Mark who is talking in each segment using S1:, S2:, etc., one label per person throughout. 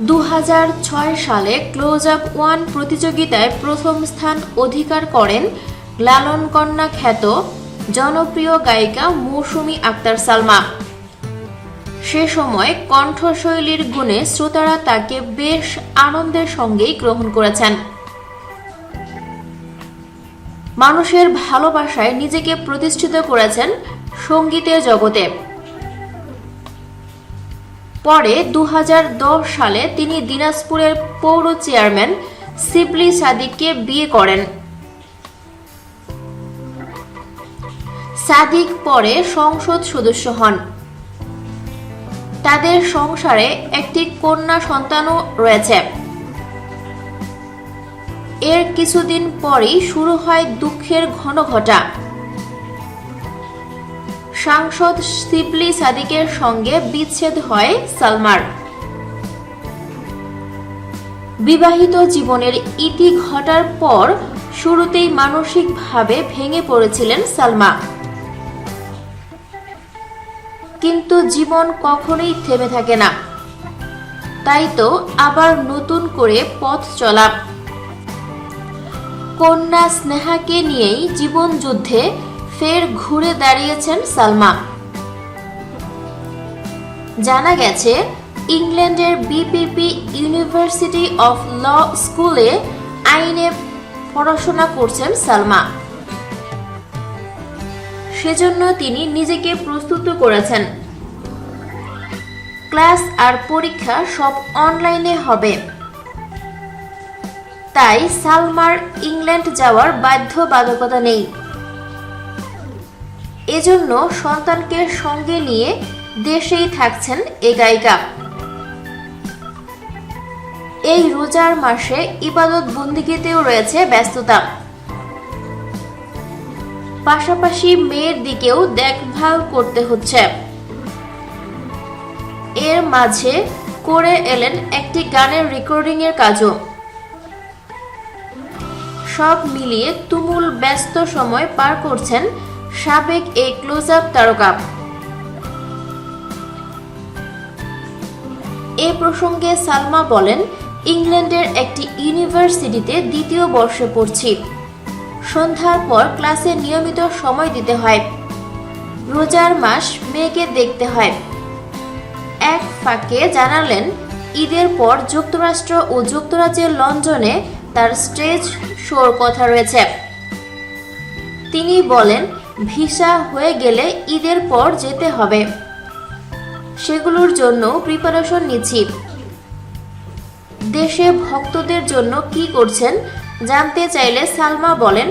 S1: দু হাজার ছয় সালে ক্লোজ আপ ওয়ান প্রতিযোগিতায় প্রথম স্থান অধিকার করেন লালন কন্যা খ্যাত জনপ্রিয় গায়িকা মৌসুমী আক্তার সালমা। সে সময় কণ্ঠশৈলীর গুণে শ্রোতারা তাকে বেশ আনন্দের সঙ্গেই গ্রহণ করেছেন। মানুষের ভালোবাসায় নিজেকে প্রতিষ্ঠিত করেছেন সঙ্গীতের জগতে। পরে দু হাজার দশ সালে তিনি দিনাজপুরের পৌর চেয়ারম্যান সিবলি সাদিককে বিয়ে করেন। সাদিক পরে সংসদ সদস্য হন। তাদের সংসারে একটি কন্যা সন্তানও রয়েছে। এর কিছুদিন পরেই শুরু হয় দুঃখের ঘন ঘটা। সাংসদ সিপলি সাদিকের সঙ্গে বিচ্ছেদ হয় সালমার। বিবাহিত জীবনের ইতি ঘটার পর শুরুতেই মানসিকভাবে ভেঙে পড়েছিলেন সালমা। কিন্তু জীবন কখনোই থেমে থাকে না। তাই তো আবার নতুন করে পথ চলা। কন্যা স্নেহাকে নিয়েই জীবন যুদ্ধে ফের ঘুরে দাঁড়িয়েছেন সালমা জানা গেছে, ইংল্যান্ডের বিপিপি ইউনিভার্সিটি অফ ল স্কুলে আইনে পড়াশোনা করছেন সালমা সেজন্য তিনি নিজেকে প্রস্তুত করেছেন। ক্লাস আর পরীক্ষা সব অনলাইনে হবে। তাই সালমার ইংল্যান্ড যাওয়ার বাধ্যবাধকতা নেই। এজন্য সন্তানকে সঙ্গে নিয়ে দেশেই থাকছেন এ গায়িকা। এই রোজার মাসে ইবাদত বন্দিগিতেও রয়েছে ব্যস্ততা। পাশাপাশি মেয়ের দিকেও দেখভাল করতে হচ্ছে। এর মাঝে করে এলেন একটি গানের রেকর্ডিং এর কাজও। সব মিলিয়ে তুমুল ব্যস্ত সময় পার করছেন সাবেক এই ক্লোজ আপ তারকা। এ প্রসঙ্গে সালমা বলেন, ইংল্যান্ডের একটি ইউনিভার্সিটিতে দ্বিতীয় বর্ষে পড়ছি। সন্ধ্যার পর ক্লাসে নিয়মিত সময় দিতে হয়। রোজার মাস মেয়েকে দেখতে হয়। এক ফাঁকে জানালেন, ঈদের পর যুক্তরাষ্ট্র ও যুক্তরাজ্যের লন্ডনে তার স্টেজ শোর কথা রয়েছে। তিনি বলেন ভিসা হয়ে গেলে ঈদের পর যেতে হবে। সেগুলোর জন্য প্রিপারেশন নিচ্ছি। দেশে ভক্তদের জন্য কি করছেন জানতে চাইলে সালমা বলেন,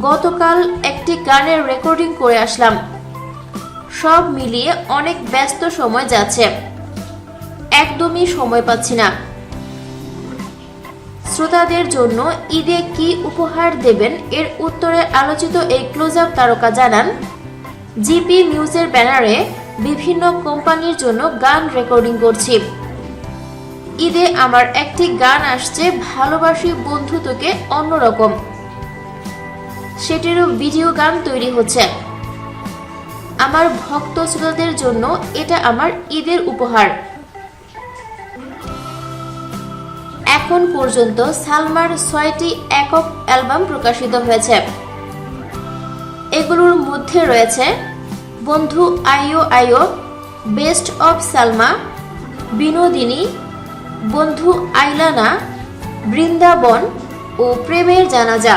S1: গতকাল একটি গানের রেকর্ডিং করে আসলাম। সব মিলিয়ে অনেক ব্যস্ত সময় যাচ্ছে। একদমই সময় পাচ্ছি না। শ্রোতাদের জন্য ঈদে কি উপহার দেবেন এর উত্তরে আলোচিত এই ক্লোজ আপ তারকা জানান, জিপি নিউজের ব্যানারে বিভিন্ন কোম্পানির জন্য গান রেকর্ডিং করছি। ঈদে আমার একটি গান আসছে, ভালোবাসি বন্ধু তোকে অন্যরকম। সেটিরও ভিডিও গান তৈরি হচ্ছে। আমার ভক্ত শ্রোতাদের জন্য এটা আমার ঈদের উপহার। এখন পর্যন্ত সালমার ছয়টি একক অ্যালবাম প্রকাশিত হয়েছে। এগুলোর মধ্যে রয়েছে বন্ধু আইও আইও, বেস্ট অফ সালমা, বিনোদিনী, বন্ধু আইলানা, বৃন্দাবন ও প্রেমের জানাজা।